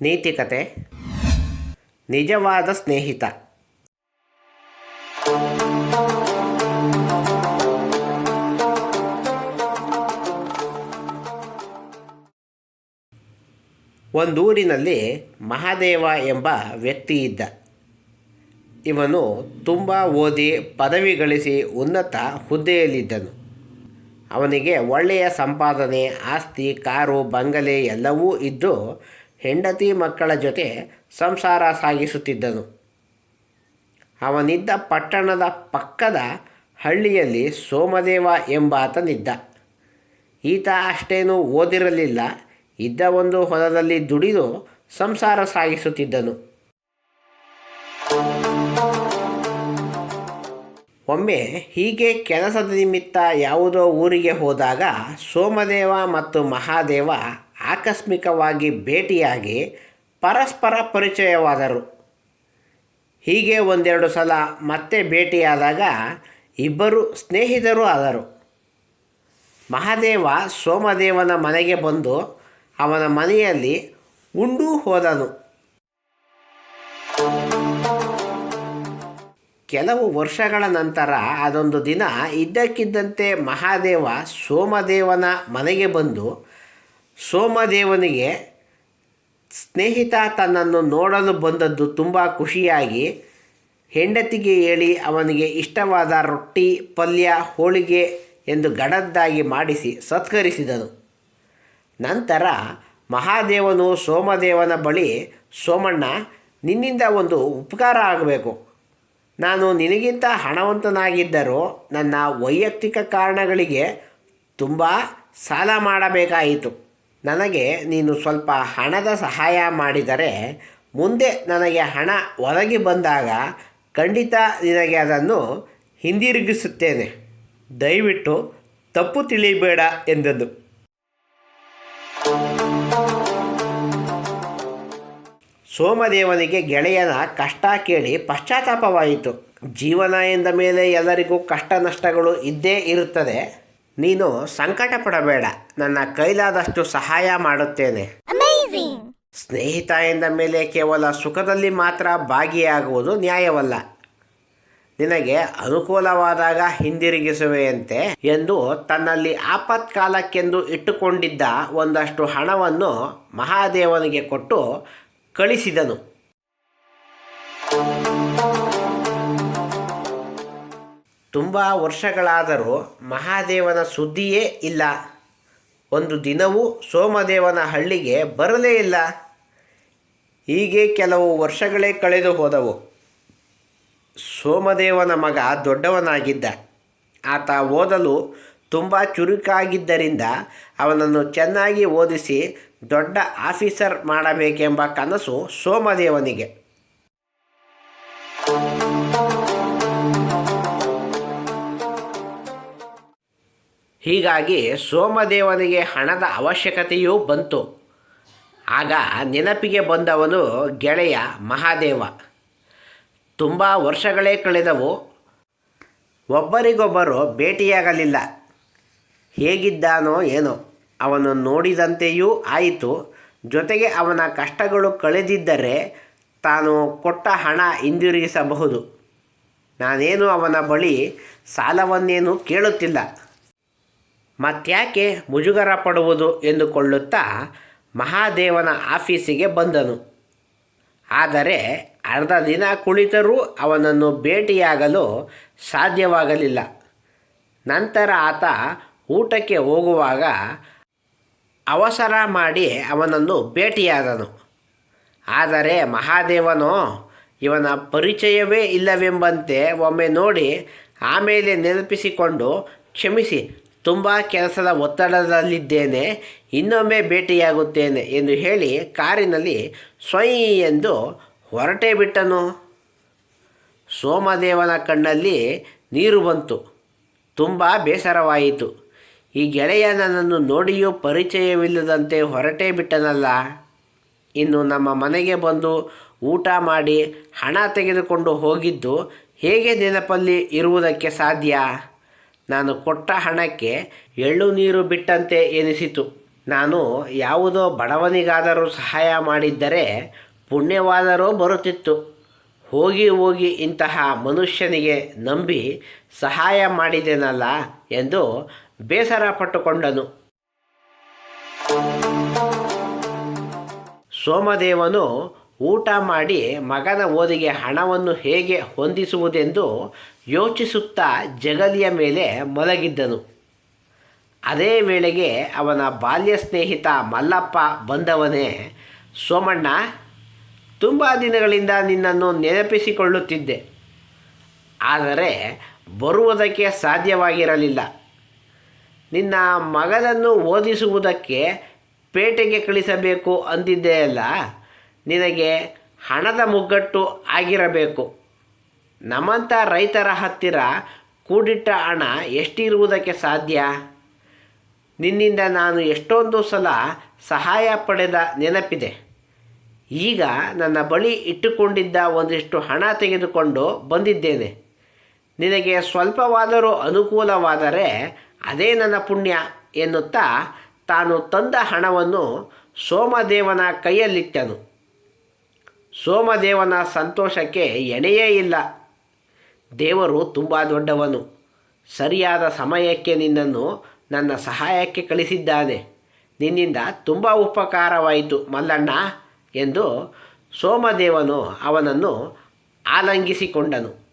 ನೀತಿಕತೆ, ನಿಜವಾದ ಸ್ನೇಹಿತ. ಒಂದೂರಿನಲ್ಲಿ ಮಹಾದೇವ ಎಂಬ ವ್ಯಕ್ತಿ ಇದ್ದ. ಇವನು ತುಂಬ ಓದಿ ಪದವಿ ಗಳಿಸಿ ಉನ್ನತ ಹುದ್ದೆಯಲ್ಲಿದ್ದನು. ಅವನಿಗೆ ಒಳ್ಳೆಯ ಸಂಪಾದನೆ, ಆಸ್ತಿ, ಕಾರು, ಬಂಗಲೆ ಎಲ್ಲವೂ ಇದ್ದು ಹೆಂಡತಿ ಮಕ್ಕಳ ಜೊತೆ ಸಂಸಾರ ಸಾಗಿಸುತ್ತಿದ್ದನು. ಅವನಿದ್ದ ಪಟ್ಟಣದ ಪಕ್ಕದ ಹಳ್ಳಿಯಲ್ಲಿ ಸೋಮದೇವ ಎಂಬಾತನಿದ್ದ. ಈತ ಅಷ್ಟೇನೂ ಓದಿರಲಿಲ್ಲ, ಇದ್ದ ಒಂದು ಹೊಲದಲ್ಲಿ ದುಡಿದು ಸಂಸಾರ ಸಾಗಿಸುತ್ತಿದ್ದನು. ಒಮ್ಮೆ ಹೀಗೆ ಕೆಲಸದ ನಿಮಿತ್ತ ಯಾವುದೋ ಊರಿಗೆ ಹೋದಾಗ ಸೋಮದೇವ ಮತ್ತು ಮಹಾದೇವ ಆಕಸ್ಮಿಕವಾಗಿ ಭೇಟಿಯಾಗಿ ಪರಸ್ಪರ ಪರಿಚಯವಾದರು. ಹೀಗೆ ಒಂದೆರಡು ಸಲ ಮತ್ತೆ ಭೇಟಿಯಾದಾಗ ಇಬ್ಬರು ಸ್ನೇಹಿತರು ಆದರು. ಮಹಾದೇವ ಸೋಮದೇವನ ಮನೆಗೆ ಬಂದು ಅವನ ಮನೆಯಲ್ಲಿ ಉಂಡು ಹೋದನು. ಕೆಲವು ವರ್ಷಗಳ ನಂತರ ಅದೊಂದು ದಿನ ಇದ್ದಕ್ಕಿದ್ದಂತೆ ಮಹಾದೇವ ಸೋಮದೇವನ ಮನೆಗೆ ಬಂದು ಸೋಮದೇವನಿಗೆ ಸ್ನೇಹಿತ ತನ್ನನ್ನು ನೋಡಲು ಬಂದದ್ದು ತುಂಬ ಖುಷಿಯಾಗಿ. ಹೆಂಡತಿಗೆ ಹೇಳಿ ಅವನಿಗೆ ಇಷ್ಟವಾದ ರೊಟ್ಟಿ, ಪಲ್ಯ, ಹೋಳಿಗೆ ಎಂದು ಗಡದ್ದಾಗಿ ಮಾಡಿಸಿ ಸತ್ಕರಿಸಿದನು. ನಂತರ ಮಹಾದೇವನು ಸೋಮದೇವನ ಬಳಿ, ಸೋಮಣ್ಣ, ನಿನ್ನಿಂದ ಒಂದು ಉಪಕಾರ ಆಗಬೇಕು. ನಾನು ನಿನಗಿಂತ ಹಣವಂತನಾಗಿದ್ದರೂ ನನ್ನ ವೈಯಕ್ತಿಕ ಕಾರಣಗಳಿಗೆ ತುಂಬ ಸಾಲ ಮಾಡಬೇಕಾಯಿತು. ನನಗೆ ನೀನು ಸ್ವಲ್ಪ ಹಣದ ಸಹಾಯ ಮಾಡಿದರೆ ಮುಂದೆ ನನಗೆ ಹಣ ಒದಗಿ ಬಂದಾಗ ಖಂಡಿತ ನಿನಗೆ ಅದನ್ನು ಹಿಂದಿರುಗಿಸುತ್ತೇನೆ. ದಯವಿಟ್ಟು ತಪ್ಪು ತಿಳಿಬೇಡ ಎಂದದ್ದು ಸೋಮದೇವನಿಗೆ ಗೆಳೆಯನ ಕಷ್ಟ ಕೇಳಿ ಪಶ್ಚಾತ್ತಾಪವಾಯಿತು. ಜೀವನ ಎಂದ ಮೇಲೆ ಎಲ್ಲರಿಗೂ ಕಷ್ಟ ನಷ್ಟಗಳು ಇದ್ದೇ ಇರುತ್ತದೆ. ನೀನು ಸಂಕಟ ಪಡಬೇಡ. ನನ್ನ ಕೈಲಾದಷ್ಟು ಸಹಾಯ ಮಾಡುತ್ತೇನೆ. ಸ್ನೇಹಿತ ಎಂದ ಮೇಲೆ ಕೇವಲ ಸುಖದಲ್ಲಿ ಮಾತ್ರ ಭಾಗಿಯಾಗುವುದು ನ್ಯಾಯವಲ್ಲ. ನಿನಗೆ ಅನುಕೂಲವಾದಾಗ ಹಿಂದಿರುಗಿಸುವೆಯಂತೆ ಎಂದು ತನ್ನಲ್ಲಿ ಆಪತ್ಕಾಲಕ್ಕೆಂದು ಇಟ್ಟುಕೊಂಡಿದ್ದ ಒಂದಷ್ಟು ಹಣವನ್ನು ಮಹಾದೇವನಿಗೆ ಕೊಟ್ಟು ಕಳಿಸಿದನು. ತುಂಬ ವರ್ಷಗಳಾದರೂ ಮಹಾದೇವನ ಸುದ್ದಿಯೇ ಇಲ್ಲ. ಒಂದು ದಿನವೂ ಸೋಮದೇವನ ಹಳ್ಳಿಗೆ ಬರಲೇ ಇಲ್ಲ. ಹೀಗೆ ಕೆಲವು ವರ್ಷಗಳೇ ಕಳೆದು ಹೋದವು. ಸೋಮದೇವನ ಮಗ ದೊಡ್ಡವನಾಗಿದ್ದ. ಆತ ಓದಲು ತುಂಬ ಚುರುಕಾಗಿದ್ದರಿಂದ ಅವನನ್ನು ಚೆನ್ನಾಗಿ ಓದಿಸಿ ದೊಡ್ಡ ಆಫೀಸರ್ ಮಾಡಬೇಕೆಂಬ ಕನಸು ಸೋಮದೇವನಿಗೆ. ಹೀಗಾಗಿ ಸೋಮದೇವನಿಗೆ ಹಣದ ಅವಶ್ಯಕತೆಯೂ ಬಂತು. ಆಗ ನೆನಪಿಗೆ ಬಂದವನು ಗೆಳೆಯ ಮಹಾದೇವ. ತುಂಬ ವರ್ಷಗಳೇ ಕಳೆದವು. ಒಬ್ಬರಿಗೊಬ್ಬರು ಭೇಟಿಯಾಗಲಿಲ್ಲ. ಹೇಗಿದ್ದಾನೋ ಏನೋ, ಅವನು ನೋಡಿದಂತೆಯೂ ಆಯಿತು. ಜೊತೆಗೆ ಅವನ ಕಷ್ಟಗಳು ಕಳೆದಿದ್ದರೆ ತಾನು ಕೊಟ್ಟ ಹಣ ಹಿಂದಿರುಗಿಸಬಹುದು. ನಾನೇನು ಅವನ ಬಳಿ ಸಾಲವನ್ನೇನು ಕೇಳುತ್ತಿಲ್ಲ. ಮತ್ತ್ಯಾಕೆ ಮುಜುಗರ ಪಡುವುದು ಎಂದುಕೊಳ್ಳುತ್ತಾ ಮಹಾದೇವನ ಆಫೀಸಿಗೆ ಬಂದನು. ಆದರೆ ಅರ್ಧ ದಿನ ಕುಳಿತರೂ ಅವನನ್ನು ಭೇಟಿಯಾಗಲು ಸಾಧ್ಯವಾಗಲಿಲ್ಲ. ನಂತರ ಆತ ಊಟಕ್ಕೆ ಹೋಗುವಾಗ ಅವಸರ ಮಾಡಿ ಅವನನ್ನು ಭೇಟಿಯಾದನು. ಆದರೆ ಮಹಾದೇವನೋ, ಇವನ ಪರಿಚಯವೇ ಇಲ್ಲವೆಂಬಂತೆ ಒಮ್ಮೆ ನೋಡಿ ಆಮೇಲೆ ನೆನಪಿಸಿಕೊಂಡು ಕ್ಷಮಿಸಿ ತುಂಬ ಕೆಲಸದ ಒತ್ತಡದಲ್ಲಿದ್ದೇನೆ, ಇನ್ನೊಮ್ಮೆ ಭೇಟಿಯಾಗುತ್ತೇನೆ ಎಂದು ಹೇಳಿ ಕಾರಿನಲ್ಲಿ ಸ್ವಯಿ ಎಂದು ಹೊರಟೇ ಬಿಟ್ಟನು. ಸೋಮದೇವನ ಕಣ್ಣಲ್ಲಿ ನೀರು ಬಂತು. ತುಂಬ ಬೇಸರವಾಯಿತು. ಈ ಗೆಳೆಯ ನನ್ನನ್ನು ನೋಡಿಯೂ ಪರಿಚಯವಿಲ್ಲದಂತೆ ಹೊರಟೇ ಬಿಟ್ಟನಲ್ಲ. ಇನ್ನು ನಮ್ಮ ಮನೆಗೆ ಬಂದು ಊಟ ಮಾಡಿ ಹಣ ತೆಗೆದುಕೊಂಡು ಹೋಗಿದ್ದು ಹೇಗೆ ನೆನಪಲ್ಲಿ ಇರುವುದಕ್ಕೆ ಸಾಧ್ಯ? ನಾನು ಕೊಟ್ಟ ಹಣಕ್ಕೆ ಎಳ್ಳು ನೀರು ಬಿಟ್ಟಂತೆ ಎನಿಸಿತು. ನಾನು ಯಾವುದೋ ಬಡವನಿಗಾದರೂ ಸಹಾಯ ಮಾಡಿದ್ದರೆ ಪುಣ್ಯವಾದರೂ ಬರುತ್ತಿತ್ತು. ಹೋಗಿ ಹೋಗಿ ಇಂತಹ ಮನುಷ್ಯನಿಗೆ ನಂಬಿ ಸಹಾಯ ಮಾಡಿದೆನಲ್ಲ ಎಂದು ಬೇಸರ ಪಟ್ಟುಕೊಂಡನು. ಸೋಮದೇವನು ಊಟ ಮಾಡಿ ಮಗನ ಓದಿಗೆ ಹಣವನ್ನು ಹೇಗೆ ಹೊಂದಿಸುವುದೆಂದು ಯೋಚಿಸುತ್ತಾ ಜಗಲಿಯ ಮೇಲೆ ಮಲಗಿದ್ದನು. ಅದೇ ವೇಳೆಗೆ ಅವನ ಬಾಲ್ಯ ಸ್ನೇಹಿತ ಮಲ್ಲಪ್ಪ ಬಂದವನೇ, ಸೋಮಣ್ಣ, ತುಂಬ ದಿನಗಳಿಂದ ನಿನ್ನನ್ನು ನೆನಪಿಸಿಕೊಳ್ಳುತ್ತಿದ್ದೆ. ಆದರೆ ಬರುವುದಕ್ಕೆ ಸಾಧ್ಯವಾಗಿರಲಿಲ್ಲ. ನಿನ್ನ ಮಗನನ್ನು ಓದಿಸುವುದಕ್ಕೆ ಪೇಟೆಗೆ ಕಳಿಸಬೇಕು ಅಂದಿದ್ದೆಯಲ್ಲ? ನಿನಗೆ ಹಣದ ಮುಗ್ಗಟ್ಟು ಆಗಿರಬೇಕು. ನಮ್ಮಂಥ ರೈತರ ಹತ್ತಿರ ಕೂಡಿಟ್ಟ ಹಣ ಎಷ್ಟಿರುವುದಕ್ಕೆ ಸಾಧ್ಯ? ನಿನ್ನಿಂದ ನಾನು ಎಷ್ಟೊಂದು ಸಲ ಸಹಾಯ ಪಡೆದ ನೆನಪಿದೆ. ಈಗ ನನ್ನ ಬಳಿ ಇಟ್ಟುಕೊಂಡಿದ್ದ ಒಂದಿಷ್ಟು ಹಣ ತೆಗೆದುಕೊಂಡು ಬಂದಿದ್ದೇನೆ. ನಿನಗೆ ಸ್ವಲ್ಪವಾದರೂ ಅನುಕೂಲವಾದರೆ ಅದೇ ನನ್ನ ಪುಣ್ಯ ಎನ್ನುತ್ತಾ ತಾನು ತಂದ ಹಣವನ್ನು ಸೋಮದೇವನ ಕೈಯಲ್ಲಿಟ್ಟನು. ಸೋಮದೇವನ ಸಂತೋಷಕ್ಕೆ ಎಣೆಯೇ ಇಲ್ಲ. ದೇವರು ತುಂಬ ದೊಡ್ಡವನು. ಸರಿಯಾದ ಸಮಯಕ್ಕೆ ನಿನ್ನನ್ನು ನನ್ನ ಸಹಾಯಕ್ಕೆ ಕಳಿಸಿದ್ದಾನೆ. ನಿನ್ನಿಂದ ತುಂಬ ಉಪಕಾರವಾಯಿತು ಮಲ್ಲಣ್ಣ ಎಂದು ಸೋಮದೇವನು ಅವನನ್ನು ಆಲಂಗಿಸಿಕೊಂಡನು.